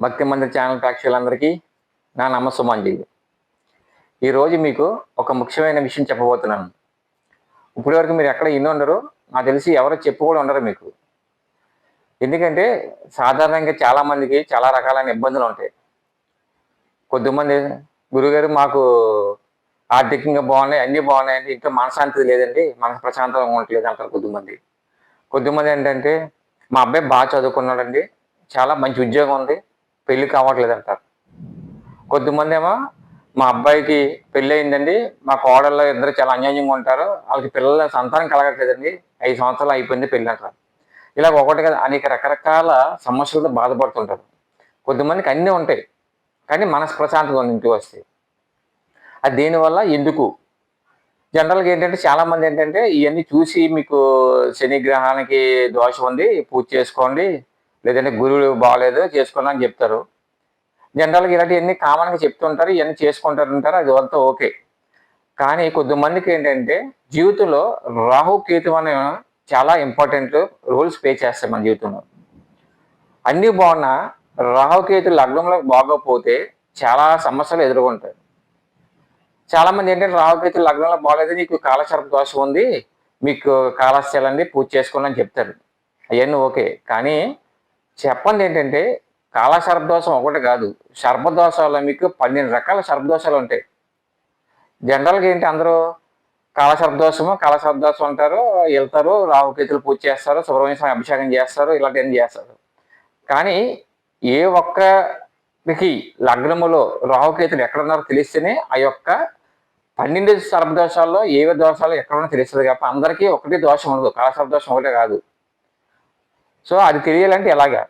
భక్తి మందిర్ ఛానల్ ప్రేక్షకులందరికీ నా నమ్మ నమస్సుమాంజలి ఈరోజు మీకు ఒక ముఖ్యమైన విషయం చెప్పబోతున్నాను. ఇప్పటి వరకు మీరు ఎక్కడ ఇన్ని ఉండరు నాకు తెలిసి ఎవరు చెప్పు కూడా ఉండరు మీకు. ఎందుకంటే సాధారణంగా చాలామందికి చాలా రకాలైన ఇబ్బందులు ఉంటాయి. కొద్దిమంది గురుగారు మాకు ఆర్థికంగా బాగున్నాయి అన్నీ బాగున్నాయండి ఇంకా మనశాంతి లేదండి మనసు ప్రశాంతంగా ఉండట్లేదు అంటారు కొద్దిమంది. కొద్దిమంది ఏంటంటే మా అబ్బాయి బాగా చదువుకున్నాడండి చాలా మంచి ఉద్యోగం ఉంది పెళ్ళి కావట్లేదు అంటారు కొద్దిమంది ఏమో మా అబ్బాయికి పెళ్ళి అయిందండి. మా కోడళ్ళు ఇద్దరు చాలా అన్యాయంగా ఉంటారు. వాళ్ళకి పిల్లల సంతానం కలగట్లేదండి. ఐదు సంవత్సరాలు అయిపోయింది పెళ్ళి అంటారు. ఇలా ఒకటి కదా అనేక రకరకాల సమస్యలతో బాధపడుతుంటారు. కొద్దిమందికి అన్నీ ఉంటాయి. కానీ మనసు ప్రశాంతంగా ఉంది ఇంటికి వస్తే. అది దేనివల్ల? ఎందుకు? జనరల్గా ఏంటంటే చాలామంది ఏంటంటే ఇవన్నీ చూసి మీకు శని గ్రహానికి దోషం ఉంది పూజ చేసుకోండి లేదంటే గురువులు బాగాలేదు చేసుకోండి అని చెప్తారు. జనరల్గా ఇలాంటివన్నీ కామన్గా చెప్తుంటారు ఇవన్నీ చేసుకుంటారు అంటారు అది అంతా ఓకే. కానీ కొద్దిమందికి ఏంటంటే జీవితంలో రాహు కేతు అనే చాలా ఇంపార్టెంట్ రోల్స్ ప్లే చేస్తాయి మన జీవితంలో. అన్నీ బాగున్నా రాహుకేతు లగ్నంలో బాగోకపోతే చాలా సమస్యలు ఎదుర్కొంటాయి. చాలామంది ఏంటంటే రాహుకేతు లగ్నంలో బాగలేదు నీకు కాలశర్ప దోషం ఉంది మీకు కాలశలండి పూజ చేసుకోండి అని చెప్తారు. అవన్నీ ఓకే. కానీ చెప్పండి ఏంటంటే కాల సర్పదోషం ఒకటి కాదు. సర్పదోషాలు మీకు పన్నెండు రకాల సర్పదోషాలు ఉంటాయి. జనరల్గా ఏంటి అందరూ? కాల సర్పదోషము కాల సర్పదోషం అంటారు వెళ్తారు రావుకేతులు పూజ చేస్తారు సుబ్రహ్మణ్య స్వామి అభిషేకం చేస్తారు ఇలాంటివన్నీ చేస్తారు. కానీ ఏ ఒక్కరికి లగ్నములో రాహుకేతులు ఎక్కడున్నారో తెలిస్తేనే ఆ యొక్క పన్నెండు సర్పదోషాల్లో ఏవే దోషాలు ఎక్కడున్నా తెలుస్తుంది కాబట్టి అందరికీ ఒకటి దోషం ఉండదు. కాల సర్పదోషం ఒకటే కాదు. సో అది తెలియాలంటే ఎలాగా?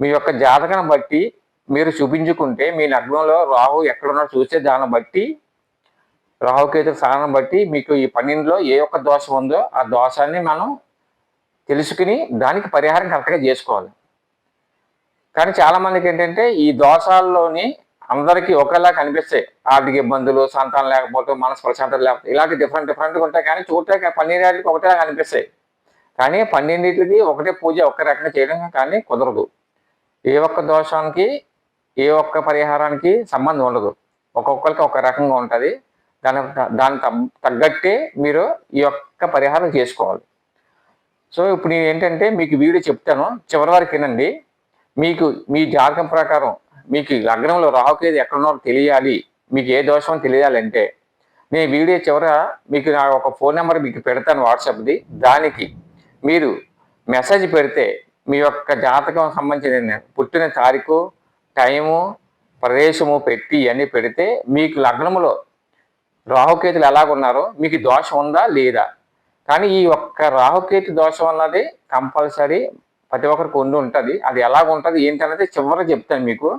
మీ యొక్క జాతకం బట్టి మీరు చూపించుకుంటే మీ లగ్నంలో రాహు ఎక్కడున్నారో చూస్తే దాన్ని బట్టి రాహుకేతు స్థానం బట్టి మీకు ఈ పన్నెండులో ఏ ఒక్క దోషం ఉందో ఆ దోషాన్ని మనం తెలుసుకుని దానికి పరిహారం కరెక్ట్గా చేసుకోవాలి. కానీ చాలామందికి ఏంటంటే ఈ దోషాల్లోని అందరికీ ఒకలా కనిపిస్తాయి ఆర్థిక ఇబ్బందులు సంతానం లేకపోతే మనసు ప్రశాంతత లేకపోతే ఇలాంటి డిఫరెంట్ డిఫరెంట్గా ఉంటాయి కానీ చూడటానికి పన్నెండు ఒకటే కనిపిస్తాయి. కానీ పన్నెండింటికి ఒకటే పూజ ఒక్క రకంగా చేయడం కానీ కుదరదు. ఏ ఒక్క దోషానికి ఏ ఒక్క పరిహారానికి సంబంధం ఉండదు. ఒక్కొక్కరికి ఒక రకంగా ఉంటుంది. దాని దాని తగ్గట్టే మీరు ఈ యొక్క పరిహారం చేసుకోవాలి. సో ఇప్పుడు నేను ఏంటంటే మీకు వీడియో చెప్తాను. చివరి వరకు వినండి. మీకు మీ జాతకం ప్రకారం మీకు లగ్నంలో రాహుకేది ఎక్కడున్నారో తెలియాలి. మీకు ఏ దోషం తెలియాలంటే. నేను వీడియో చివర మీకు నా ఒక ఫోన్ నెంబర్ మీకు పెడతాను వాట్సాప్ది. దానికి మీరు మెసేజ్ పెడితే మీ యొక్క జాతకం సంబంధించిన పుట్టిన తారీఖు టైము ప్రదేశము పెట్టి ఇవన్నీ పెడితే మీకు లగ్నములో రాహుకేతులు ఎలాగున్నారో మీకు దోషం ఉందా లేదా? కానీ ఈ ఒక్క రాహుకేతు దోషం అన్నది కంపల్సరీ ప్రతి ఒక్కరికి ఉండి ఉంటుంది. అది ఎలాగ ఉంటుంది ఏంటనేది చివరిలో చెప్తాను మీకు.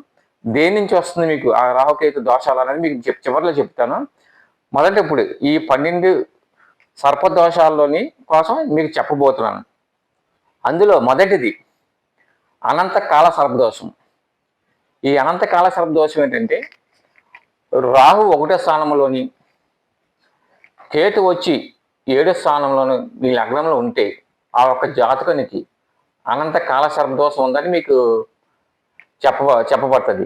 దేని నుంచి వస్తుంది మీకు ఆ రాహుకేతు దోషాలు అనేది మీకు చెప్ చివరిలో చెప్తాను. మొదట ఇప్పుడు ఈ పన్నెండు సర్పదోషాల్లోని కోసం మీకు చెప్పబోతున్నాను. అందులో మొదటిది అనంతకాల సర్పదోషం. ఈ అనంతకాల సర్పదోషం ఏంటంటే రాహు ఒకటో స్థానంలోని కేతు వచ్చి ఏడో స్థానంలోని మీ లగ్నంలో ఉంటే ఆ ఒక్క జాతకునికి అనంతకాల సర్పదోషం ఉందని మీకు చెప్ప చెప్పబడుతుంది.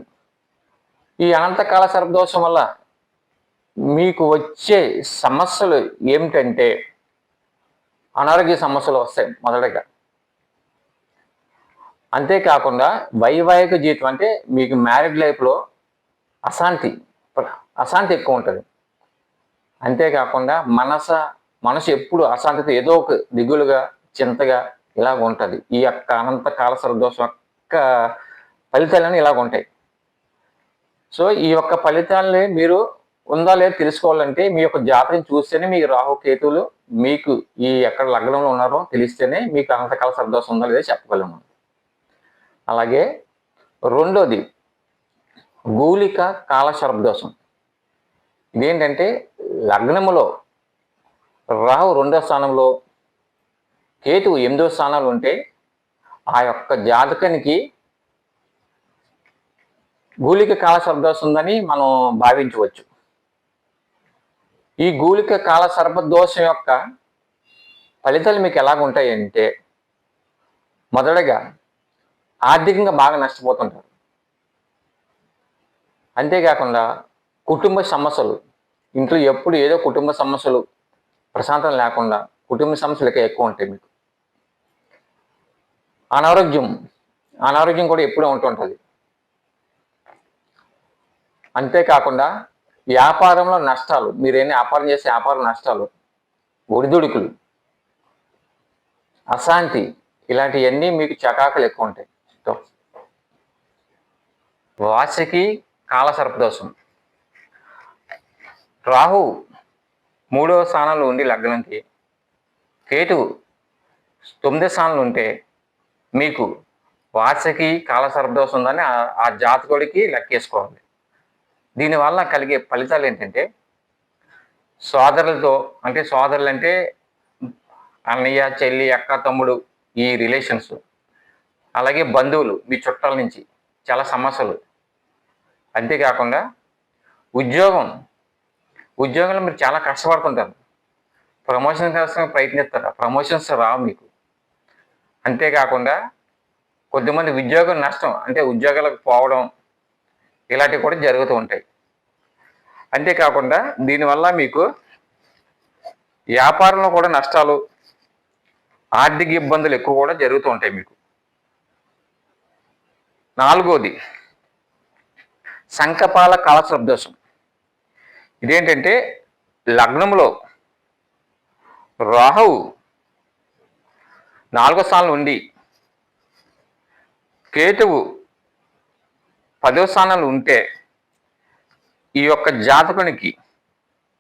ఈ అనంతకాల సర్పదోషం వల్ల మీకు వచ్చే సమస్యలు ఏమిటంటే అనారోగ్య సమస్యలు వస్తాయి మొదటగా. అంతేకాకుండా వైవాహిక జీవితం అంటే మీకు మ్యారీడ్ లైఫ్లో అశాంతి అశాంతి ఎక్కువ ఉంటుంది. అంతేకాకుండా మనస మనసు ఎప్పుడు అశాంతితో ఏదో ఒక దిగులుగా చింతగా ఇలాగ ఉంటుంది. ఈ యొక్క అనంత కాల సర్దోషం యొక్క ఫలితాలన్నీ ఇలాగ ఉంటాయి. సో ఈ యొక్క ఫలితాలని మీరు ఉందా లేదా తెలుసుకోవాలంటే మీ యొక్క జాతకం చూస్తేనే మీ రాహు కేతువులు మీకు ఈ ఎక్కడ లగ్నంలో ఉన్నారో తెలిస్తేనే మీకు అనంతకాల సర్దోషం ఉందా లేదా చెప్పగలము అలాగే రెండోది గూలిక కాల శబ్దోషం ఇదేంటంటే లగ్నములో రాహు రెండో స్థానంలో కేతువు ఎనిమిదో స్థానంలో ఉంటే ఆ యొక్క జాతకానికి గూలిక కాల శబ్దోషం ఉందని మనం భావించవచ్చు. ఈ గూలిక కాల సర్పదోషం యొక్క ఫలితాలు మీకు ఎలాగుంటాయంటే మొదటగా ఆర్థికంగా బాగా నష్టపోతుంటారు. అంతేకాకుండా కుటుంబ సమస్యలు ఇంట్లో ఎప్పుడు ఏదో కుటుంబ సమస్యలు ప్రశాంతం లేకుండా కుటుంబ సమస్యలు ఎక్కువ ఉంటాయి మీకు. అనారోగ్యం అనారోగ్యం కూడా ఎప్పుడూ ఉంటుంటుంది అంతేకాకుండా వ్యాపారంలో నష్టాలు మీరేం వ్యాపారం చేసే వ్యాపారం నష్టాలు ఒడిదుడుకులు అశాంతి ఇలాంటివన్నీ మీకు చకాకులు ఎక్కువ ఉంటాయి తో. వాసికి కాలసర్పదోషం రాహు మూడవ స్థానంలో ఉండి లగ్నంకి కేటు తొమ్మిది స్థానంలో ఉంటే మీకు వాసకి కాలసర్పదోషం ఉందని ఆ- ఆ జాతకుడికి లెక్కేసుకోవాలి దీనివల్ల కలిగే ఫలితాలు ఏంటంటే సోదరులతో అంటే సోదరులు అంటే అన్నయ్య చెల్లి అక్క తమ్ముడు ఈ రిలేషన్స్ అలాగే బంధువులు మీ చుట్టాల నుంచి చాలా సమస్యలు. అంతేకాకుండా ఉద్యోగం ఉద్యోగంలో మీరు చాలా కష్టపడుతుంటారు. ప్రమోషన్ కోసం ప్రయత్నిస్తారు? ప్రమోషన్స్ రావు మీకు. అంతేకాకుండా కొద్దిమంది ఉద్యోగం నష్టం అంటే ఉద్యోగాలకు పోవడం ఇలాంటివి కూడా జరుగుతూ ఉంటాయి. అంతేకాకుండా దీనివల్ల మీకు వ్యాపారంలో కూడా నష్టాలు ఆర్థిక ఇబ్బందులు ఎక్కువ కూడా జరుగుతూ ఉంటాయి మీకు. నాలుగోది సంకపాల కాలశబ్దోషం ఇదేంటంటే లగ్నంలో రాహువు నాలుగో స్థానంలో ఉండి కేతువు పదో స్థానంలో ఉంటే ఈ యొక్క జాతకునికి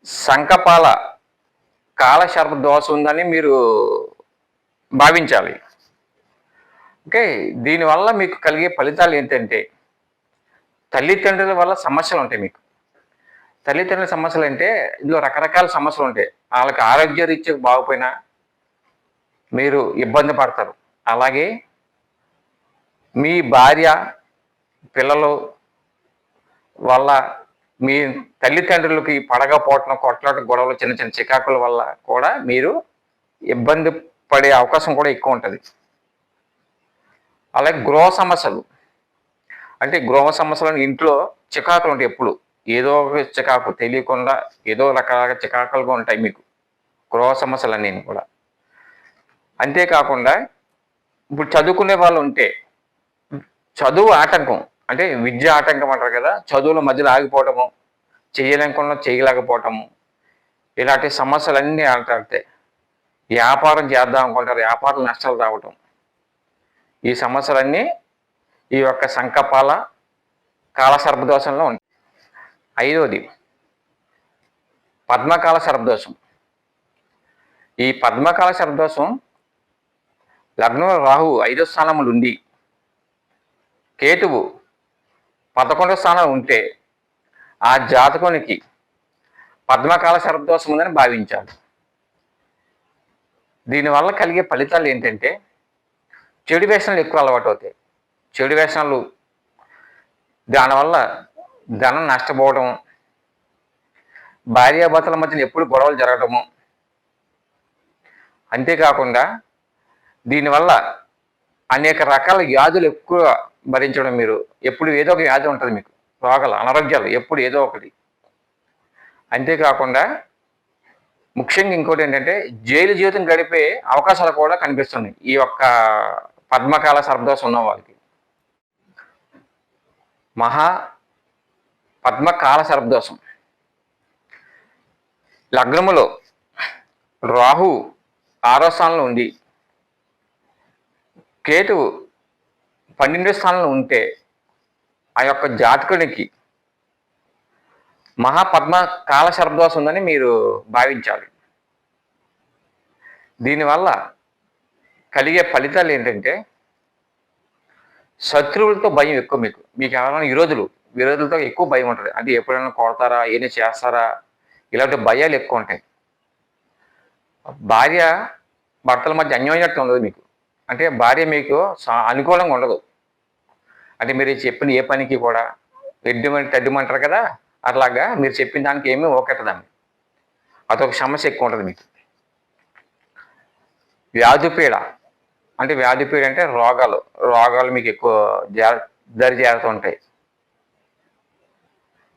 సంకపాల కాలశర్ప దోషం ఉందని మీరు భావించాలి. ఓకే దీనివల్ల మీకు కలిగే ఫలితాలు ఏంటంటే తల్లిదండ్రుల వల్ల సమస్యలు ఉంటాయి మీకు. తల్లిదండ్రుల సమస్యలు అంటే ఇందులో రకరకాల సమస్యలు ఉంటాయి. వాళ్ళకి ఆరోగ్య రీత్యా బాగుపోయినా మీరు ఇబ్బంది పడతారు. అలాగే మీ భార్య పిల్లలు వల్ల మీ తల్లిదండ్రులకి పడగపోవటం కొట్లాట గొడవలు చిన్న చిన్న చికాకుల వల్ల కూడా మీరు ఇబ్బంది పడే అవకాశం కూడా ఎక్కువ ఉంటుంది. అలాగే గృహ సమస్యలు. అంటే గృహ సమస్యలు ఇంట్లో చికాకులు ఉంటాయి ఎప్పుడు. ఏదో ఒక చికాకు తెలియకుండా ఏదో రకరకాల చికాకులుగా ఉంటాయి మీకు గృహ సమస్యలు అన్నీ కూడా. అంతేకాకుండా ఇప్పుడు చదువుకునే వాళ్ళు ఉంటే చదువు ఆటంకం. అంటే విద్య ఆటంకం అంటారు కదా చదువుల మధ్యలో ఆగిపోవటము చేయలేకుండా చేయలేకపోవటము ఇలాంటి సమస్యలన్నీ ఆటాడతాయి వ్యాపారం చేద్దాం అనుకుంటారు వ్యాపారం నష్టాలు రావటం. ఈ సమస్యలన్నీ ఈ యొక్క సంకపాల కాలసర్పదోషంలో ఉంటాయి ఐదోది పద్మకాల సర్పదోషం. ఈ పద్మకాల సర్పదోషం లగ్నంలో రాహు ఐదో స్థానములు ఉండి కేతువు పదకొండవ స్థానం ఉంటే ఆ జాతకునికి పద్మకాల శరదోషం ఉందని భావించాలి. దీనివల్ల కలిగే ఫలితాలు ఏంటంటే చెడు వ్యసనాలు ఎక్కువ అలవాటు అవుతాయి. చెడు వ్యసనాలు దానివల్ల ధనం నష్టపోవడం భార్యాభర్తల మధ్యన ఎప్పుడు గొడవలు జరగటము. అంతేకాకుండా దీనివల్ల అనేక రకాల వ్యాధులు ఎక్కువ భరించడం మీరు ఎప్పుడు ఏదో ఒక వ్యాధి ఉంటుంది మీకు. రోగాలు అనారోగ్యాలు ఎప్పుడు ఏదో ఒకటి. అంతేకాకుండా ముఖ్యంగా ఇంకోటి ఏంటంటే జైలు జీవితం గడిపే అవకాశాలు కూడా కనిపిస్తున్నాయి. ఈ యొక్క పద్మకాల సర్దోషం ఉన్న వాళ్ళకి మహా పద్మకాల సర్దోషం లగ్నములో రాహు ఆరో స్థానంలో ఉండి కేతువు పన్నెండో స్థానంలో ఉంటే ఆ యొక్క జాతకునికి మహాపద్మ కాల సర్పదోషం ఉందని మీరు భావించాలి. దీనివల్ల కలిగే ఫలితాలు ఏంటంటే శత్రువులతో భయం ఎక్కువ మీకు. మీకు ఎవరైనా విరోధులు విరోధులతో ఎక్కువ భయం ఉంటుంది. అది ఎప్పుడైనా కొడతారా ఏమైనా చేస్తారా? ఇలాంటి భయాలు ఎక్కువ ఉంటాయి. భార్య భర్తల మధ్య అన్యోన్యత ఉండదు మీకు. అంటే భార్య మీకు అనుకూలంగా ఉండదు. అంటే మీరు చెప్పిన ఏ పనికి కూడా ఎడ్డిమంట తడ్డమంటారు కదా అట్లాగా మీరు చెప్పిన దానికి ఏమీ ఓకెట్టదండి అదొక సమస్య ఎక్కువ ఉంటుంది మీకు. వ్యాధిపీడ అంటే వ్యాధిపీడ అంటే రోగాలు రోగాలు మీకు ఎక్కువ దరి చేరుతూ ఉంటాయి.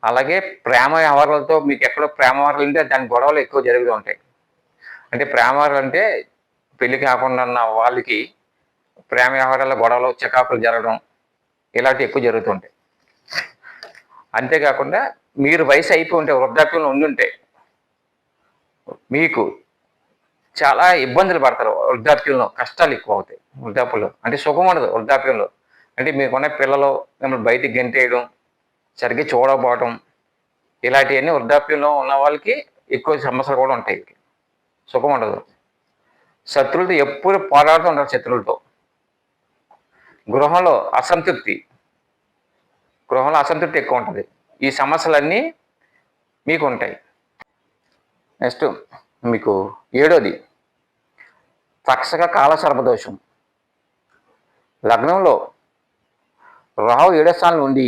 అలాగే ప్రేమ వ్యవహారాలతో మీకు ఎక్కడో ప్రేమ వ్యవహారాలు ఉంటే దాని గొడవలు ఎక్కువ జరుగుతూ ఉంటాయి. అంటే ప్రేమ అంటే పెళ్ళి కాకుండా ఉన్న వాళ్ళకి ప్రేమ వ్యవహారాల్లో గొడవలు చికాకులు జరగడం ఇలాంటివి ఎక్కువ జరుగుతుంటాయి. అంతేకాకుండా మీరు వయసు అయిపోయి ఉంటే వృద్ధాప్యంలో ఉండుంటే మీకు చాలా ఇబ్బందులు పడతారు వృద్ధాప్యంలో కష్టాలు ఎక్కువ అవుతాయి వృద్ధాప్యంలో. అంటే సుఖం ఉండదు వృద్ధాప్యంలో. అంటే మీకున్న పిల్లలు మిమ్మల్ని బయటికి గెంటేయడం సరిగ్గా చూడకపోవడం ఇలాంటివన్నీ వృద్ధాప్యంలో ఉన్న వాళ్ళకి ఎక్కువ సమస్యలు కూడా ఉంటాయి. సుఖం ఉండదు. శత్రువులతో ఎప్పుడు పోరాడుతూ ఉంటారు శత్రువులతో. గృహంలో అసంతృప్తి. గృహంలో అసంతృప్తి ఎక్కువ ఉంటుంది ఈ సమస్యలన్నీ మీకు ఉంటాయి నెక్స్ట్ మీకు ఏడోది. తక్షక కాల సర్పదోషం లగ్నంలో రాహు ఏడో స్థానంలో ఉండి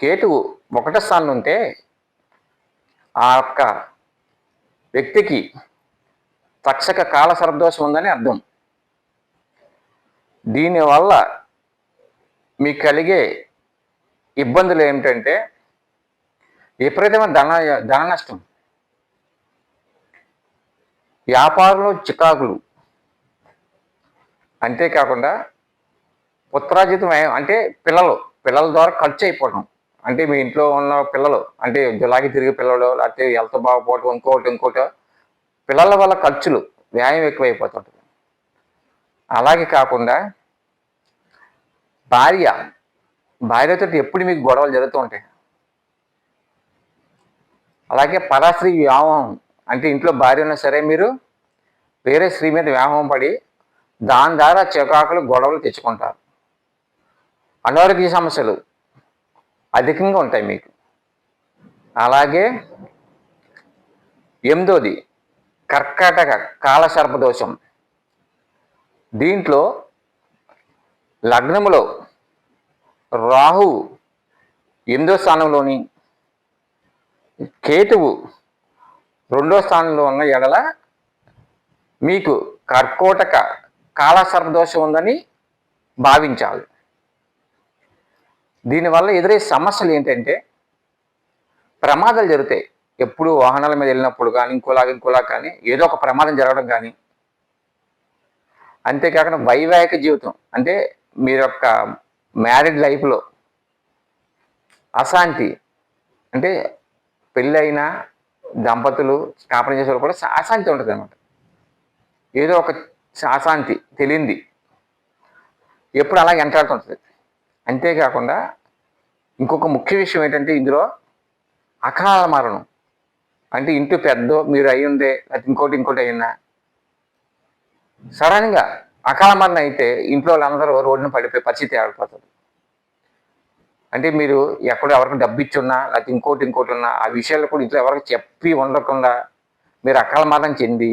కేతువు ఒకటో స్థానంలో ఉంటే ఆ యొక్క వ్యక్తికి తక్షక కాల సర్పదోషం ఉందని అర్థం. దీనివల్ల మీకు కలిగే ఇబ్బందులు ఏమిటంటే విపరీతమైన ధన ధన నష్టం. వ్యాపారంలో చికాకులు. అంతేకాకుండా పుత్రాజితం అంటే పిల్లలు పిల్లల ద్వారా ఖర్చు అయిపోవడం అంటే మీ ఇంట్లో ఉన్న పిల్లలు అంటే జులాగి తిరిగే పిల్లలు లేకపోతే హెల్త్ బాగుపోవటం ఇంకోటి ఇంకోటి పిల్లల వల్ల ఖర్చులు వ్యాయామం ఎక్కువైపోతుంటుంది. అలాగే కాకుండా భార్య భార్యతో ఎప్పుడు మీకు గొడవలు జరుగుతూ ఉంటాయి? అలాగే పరాశ్రీ వ్యామోహం అంటే ఇంట్లో భార్య ఉన్నా సరే మీరు వేరే స్త్రీ మీద వ్యామోహం పడి దాని ద్వారా చికాకులు గొడవలు తెచ్చుకుంటారు. అనారోగ్య సమస్యలు అధికంగా ఉంటాయి మీకు. అలాగే ఎనిమిదోది కర్కాటక కాలసర్ప దోషం దీంట్లో లగ్నములో రాహు ఎనిమిదో స్థానంలోని కేతువు రెండో స్థానంలో ఉన్న ఎడల మీకు కర్కోటక కాలసర్పదోషం ఉందని భావించాలి. దీనివల్ల ఎదురయ్యే సమస్యలు ఏంటంటే ప్రమాదాలు జరుగుతాయి ఎప్పుడు వాహనాల మీద వెళ్ళినప్పుడు కానీ ఇంకోలాగా ఇంకోలా కానీ ఏదో ఒక ప్రమాదం జరగడం కానీ అంతేకాకుండా వైవాహిక జీవితం అంటే మీరు యొక్క మ్యారీడ్ లైఫ్లో అశాంతి అంటే పెళ్ళైన దంపతులు స్థాపన చేసే కూడా అశాంతి ఉంటుంది అనమాట ఏదో ఒక అశాంతి తెలియంది ఎప్పుడు అలా వెంటాడుతుంటుంది అంతేకాకుండా ఇంకొక ముఖ్య విషయం ఏంటంటే ఇందులో అకాల మరణం. అంటే ఇంటి పెద్ద మీరు అయి అది లేకపోతే ఇంకోటి ఇంకోటి అయినా సడన్గా అకాల మరణం అయితే ఇంట్లో వాళ్ళందరూ రోడ్డున పడిపోయే పరిస్థితి ఏర్పడుతుంది. అంటే మీరు ఎక్కడో ఎవరికి డబ్బు ఇచ్చున్నా లేకపోతే ఇంకోటి ఇంకోటి ఉన్నా ఆ విషయాలు కూడా ఇంట్లో ఎవరికి చెప్పి ఉండకుండా మీరు అకాల మరణం చెంది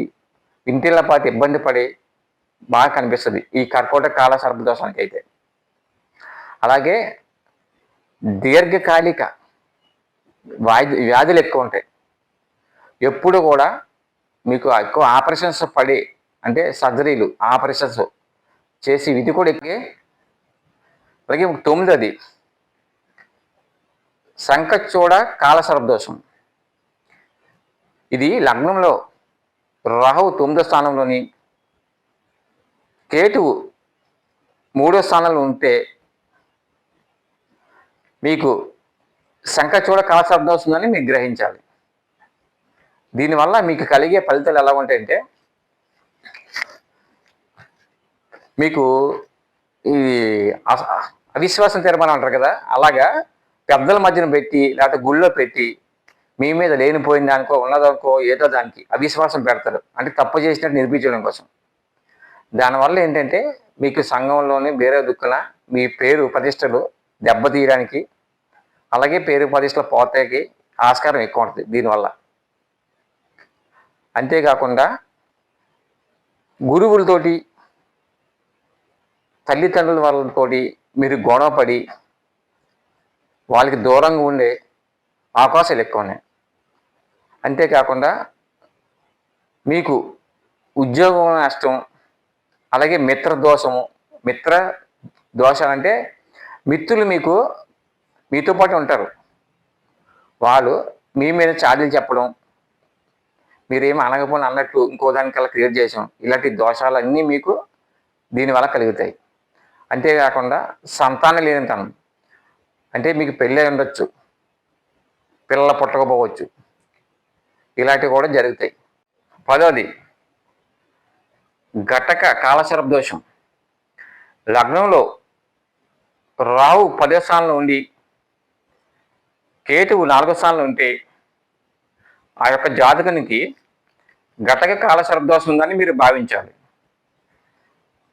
ఇంటిళ్ళ పాటు ఇబ్బంది పడి బాగా కనిపిస్తుంది. ఈ కర్కోటక కాల సర్పదోషానికి అయితే అలాగే దీర్ఘకాలిక వ్యాధి వ్యాధులు ఎక్కువ ఉంటాయి. ఎప్పుడు కూడా మీకు ఎక్కువ ఆపరేషన్స్ పడి అంటే సర్జరీలు ఆపరేషన్స్ చేసి ఇది కూడా ఎక్కి. అలాగే తొమ్మిదది సంకచూడ కాలసర్పదోషం ఇది లగ్నంలో రాహు తొమ్మిదో స్థానంలోని కేటువు మూడో స్థానంలో ఉంటే మీకు సంకచూడ కాలశబ్దం వస్తుందని మీరు గ్రహించాలి. దీనివల్ల మీకు కలిగే ఫలితాలు ఎలా ఉంటాయంటే మీకు ఈ అవిశ్వాసం తీర్మానం అంటారు కదా అలాగా పెద్దల మధ్యన పెట్టి లేకపోతే గుళ్ళో పెట్టి మీ మీద లేనిపోయింది దానికో ఉన్నదనుకో ఏదో దానికి అవిశ్వాసం పెడతారు. అంటే తప్పు చేసినట్టు నిరూపించడం కోసం. దానివల్ల ఏంటంటే మీకు సంఘంలోని వేరే దుక్కున మీ పేరు ప్రతిష్టలు దెబ్బతీయడానికి అలాగే పేరు ప్రతిష్టలు పోతాయికి ఆస్కారం ఎక్కువ ఉంటుంది దీనివల్ల. అంతేకాకుండా గురువులతోటి తల్లిదండ్రుల వాళ్ళతోటి మీరు గొడవపడి వాళ్ళకి దూరంగా ఉండే అవకాశాలు ఎక్కువ ఉన్నాయి. అంతేకాకుండా మీకు ఉద్యోగం నష్టం అలాగే మిత్ర దోషము మిత్ర దోషాలు అంటే మిత్రులు మీకు మీతో పాటు ఉంటారు. వాళ్ళు మీ మీద చార్జీలు చెప్పడం మీరేమి అనగపోని అన్నట్టు ఇంకో దానికల్లా క్రియేట్ చేసాం ఇలాంటి దోషాలన్నీ మీకు దీనివల్ల కలుగుతాయి. అంతేకాకుండా సంతానం లేనితనం అంటే మీకు పెళ్ళి ఉండొచ్చు. పిల్లలు పుట్టకపోవచ్చు ఇలాంటివి కూడా జరుగుతాయి. పదోది ఘటక కాలసర్ప లగ్నంలో రాహు పదో స్థానంలో ఉండి కేతువు నాలుగో స్థానంలో ఉంటే ఆ యొక్క జాతకునికి ఘటక కాల దోషం ఉందని మీరు భావించాలి.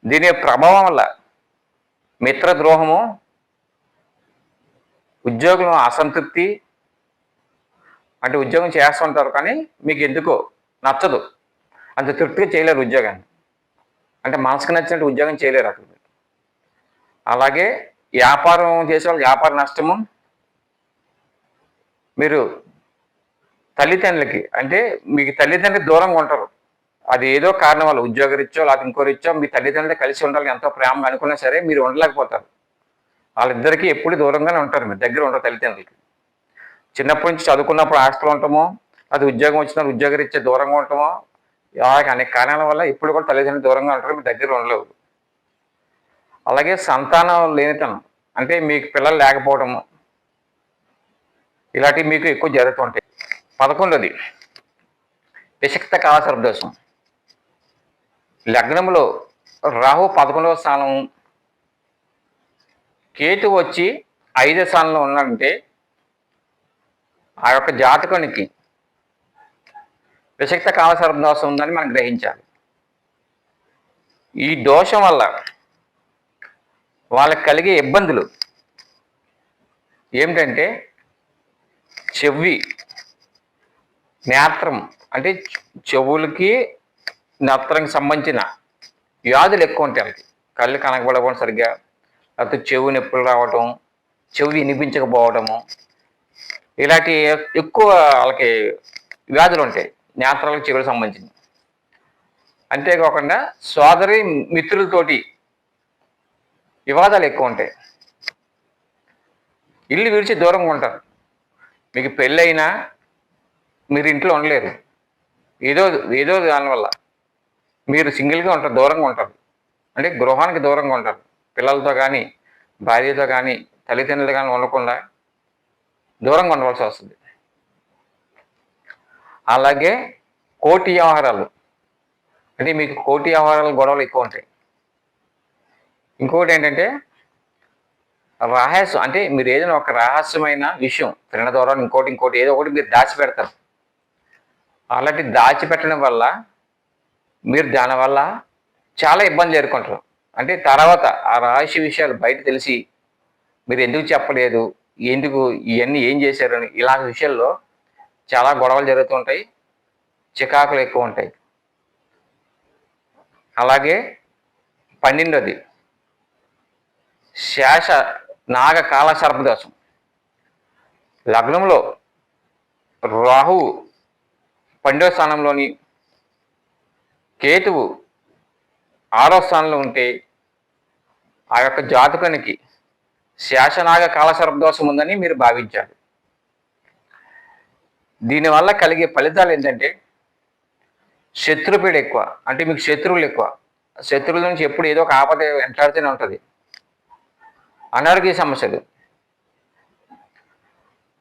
దీని ప్రభావం వల్ల మిత్రద్రోహము ఉద్యోగం అసంతృప్తి అంటే ఉద్యోగం చేస్తుంటారు కానీ మీకు ఎందుకో నచ్చదు. అంత తృప్తిగా చేయలేరు ఉద్యోగాన్ని. అంటే మనసుకు నచ్చినట్టు ఉద్యోగం చేయలేరు అక్కడ. అలాగే వ్యాపారం చేసే వాళ్ళు వ్యాపార నష్టము మీరు తల్లిదండ్రులకి అంటే మీకు తల్లిదండ్రులకి దూరంగా ఉంటారు. అది ఏదో కారణం వల్ల ఉద్యోగరీత్యో లేకపోతే ఇంకో రీత్యో మీ తల్లిదండ్రులు కలిసి ఉండాలని ఎంతో ప్రేమగా అనుకున్నా సరే మీరు ఉండలేకపోతారు. వాళ్ళిద్దరికీ ఎప్పుడు దూరంగానే ఉంటారు మీరు దగ్గర ఉంటారు తల్లిదండ్రులకి. చిన్నప్పటి నుంచి చదువుకున్నప్పుడు హాస్టల్ ఉంటామో అది ఉద్యోగం వచ్చినప్పుడు ఉద్యోగరీత్యా దూరంగా ఉంటామో అలాగే అనేక కారణాల వల్ల ఇప్పుడు కూడా తల్లిదండ్రులు దూరంగా ఉంటారు మీ దగ్గర ఉండలేవు. అలాగే సంతానం లేనితనం అంటే మీకు పిల్లలు లేకపోవడము ఇలాంటివి మీకు ఎక్కువ జరుగుతుంటాయి పదకొండోది విషక్త కాల దోషం లగ్నంలో రాహు పదకొండవ స్థానం. కేతు వచ్చి ఐదో స్థానంలో ఉన్నాడంటే ఆ యొక్క జాతకునికి విషక్త కాల దోషం ఉందని మనం గ్రహించాలి. ఈ దోషం వల్ల వాళ్ళకి కలిగే ఇబ్బందులు ఏమిటంటే చెవి నేత్రం అంటే చెవులకి నేత్రంకి సంబంధించిన వ్యాధులు ఎక్కువ ఉంటాయి వాళ్ళకి కళ్ళు కనకబడకపోవడం సరిగ్గా లేకపోతే చెవు నొప్పులు రావటం చెవి వినిపించకపోవడము. ఇలాంటి ఎక్కువ వాళ్ళకి వ్యాధులు ఉంటాయి నేత్రాలకు చెవులకు సంబంధించింది అంతేకాకుండా సోదరి మిత్రులతోటి వివాదాలు ఎక్కువ ఉంటాయి. ఇల్లు విడిచి దూరంగా ఉంటారు. మీకు పెళ్ళైనా మీరు ఇంట్లో ఉండలేరు. ఏదో ఏదో దానివల్ల మీరు సింగిల్గా ఉంటారు దూరంగా ఉంటారు. అంటే గృహానికి దూరంగా ఉంటారు. పిల్లలతో కానీ భార్యతో కానీ తల్లిదండ్రులు కానీ ఉండకుండా దూరంగా ఉండవలసి వస్తుంది. అలాగే కోటి వ్యవహారాలు అంటే మీకు కోటి వ్యవహారాలు గొడవలు ఎక్కువ ఉంటాయి. ఇంకొకటి ఏంటంటే రహస్యం అంటే మీరు ఏదైనా ఒక రహస్యమైన విషయం ఫ్రెండ్ ద్వారా ఇంకోటి ఇంకోటి ఏదో ఒకటి మీరు దాచిపెడతారు. అలాంటి దాచిపెట్టడం వల్ల మీరు దానివల్ల చాలా ఇబ్బందులు ఎదుర్కొంటారు. అంటే తర్వాత ఆ రహస్య విషయాలు బయట తెలిసి మీరు ఎందుకు చెప్పలేదు ఎందుకు ఇవన్నీ ఏం చేశారని ఇలాంటి విషయాల్లో చాలా గొడవలు జరుగుతుంటాయి చికాకులు ఎక్కువ ఉంటాయి. అలాగే పన్నెండోది శేష నాగ కాల సర్పదోషం లగ్నంలో రాహు పన్నెండవ స్థానంలోని కేతువు ఆరో స్థానంలో ఉంటే ఆ యొక్క జాతకునికి శాసనాగ కాలసర్పదోషం ఉందని మీరు భావించాలి. దీనివల్ల కలిగే ఫలితాలు ఏంటంటే శత్రుపీడ ఎక్కువ అంటే మీకు శత్రువులు ఎక్కువ. శత్రువుల నుంచి ఎప్పుడు ఏదో ఒక ఆపద వెంటాడుతూనే ఉంటుంది. అనారోగ్య సమస్యలు.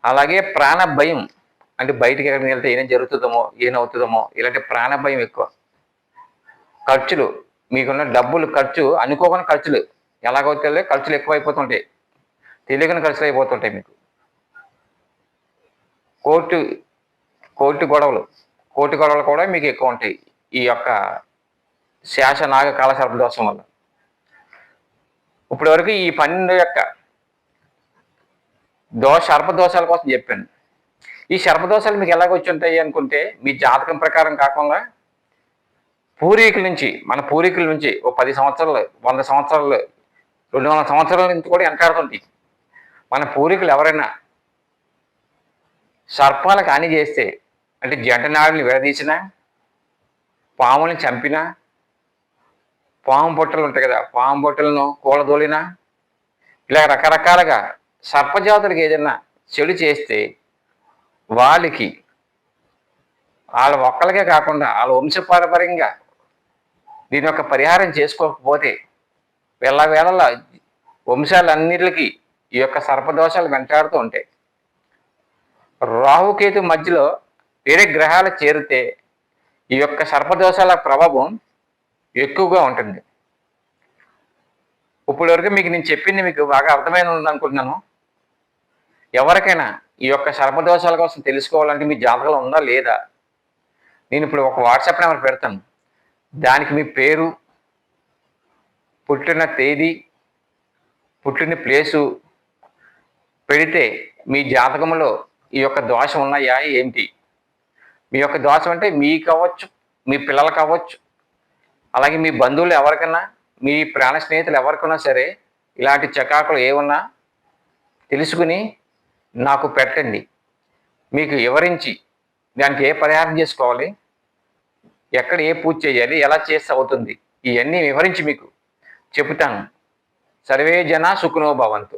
అలాగే ప్రాణ భయం అంటే బయటికి ఎక్కడికి వెళ్తే ఏం జరుగుతుందమో ఏమవుతుందమో ఇలాంటి ప్రాణ భయం ఎక్కువ. ఖర్చులు మీకున్న డబ్బులు ఖర్చు అనుకోకుండా ఖర్చులు ఎలాగవుతుందో ఖర్చులు ఎక్కువైపోతుంటాయి. తెలియని ఖర్చులు అయిపోతుంటాయి మీకు. కోర్టు కోర్టు గొడవలు కోర్టు గొడవలు కూడా మీకు ఎక్కువ ఉంటాయి ఈ యొక్క శాసనాగ కాల దోషం వల్ల. ఇప్పటి వరకు ఈ పన్నెండు యొక్క దోష సర్పదోషాల కోసం చెప్పాను. ఈ సర్పదోషాలు మీకు ఎలాగ వచ్చి ఉంటాయి అనుకుంటే మీ జాతకం ప్రకారం కాకుండా పూర్వీకుల నుంచి మన పూర్వీకుల నుంచి ఓ పది సంవత్సరాలు వంద సంవత్సరాలు రెండు వందల సంవత్సరాల నుంచి కూడా వెనకాడుతుంది మన పూర్వీకులు ఎవరైనా సర్పాలకు హాని చేస్తే అంటే జంట నాడుని విడదీసినా పాముని చంపినా పాము బొట్టలు ఉంటాయి కదా పాము బొట్టలను కూలదోలినా ఇలా రకరకాలుగా సర్పజాతులకు ఏదైనా చెడు చేస్తే వాళ్ళకి వాళ్ళ ఒక్కరికే కాకుండా వాళ్ళ వంశపారపర్యంగా దీని యొక్క పరిహారం చేసుకోకపోతే వెళ్ళవేళ వంశాలన్నిటికీ ఈ యొక్క సర్పదోషాలు వెంటాడుతూ ఉంటాయి. రాహుకేతు మధ్యలో వేరే గ్రహాలు చేరితే ఈ యొక్క సర్పదోషాల ప్రభావం ఎక్కువగా ఉంటుంది. ఇప్పటి వరకు మీకు నేను చెప్పింది మీకు బాగా అర్థమైన ఉందనుకుంటున్నాను ఎవరికైనా ఈ యొక్క సర్పదోషాల కోసం తెలుసుకోవాలంటే మీ జాతకంలో ఉందా లేదా? నేను ఇప్పుడు ఒక వాట్సాప్ నెంబర్ పెడతాను. దానికి మీ పేరు పుట్టిన తేదీ పుట్టిన ప్లేసు పెడితే మీ జాతకంలో ఈ యొక్క దోషం ఉన్నాయా ఏంటి? మీ యొక్క దోషం అంటే మీకు అవ్వచ్చు మీ పిల్లలు కావచ్చు అలాగే మీ బంధువులు ఎవరికైనా మీ ప్రాణ స్నేహితులు ఎవరికైనా సరే ఇలాంటి చకాకులు ఏమన్నా తెలుసుకుని నాకు పెట్టండి. మీకు వివరించి దానికి ఏ పరిహారం చేసుకోవాలి? ఎక్కడ ఏ పూజ చేయాలి ఎలా చేస్తే అవుతుంది ఇవన్నీ వివరించి మీకు చెబుతాను సర్వే జన సుఖనో భవంతు.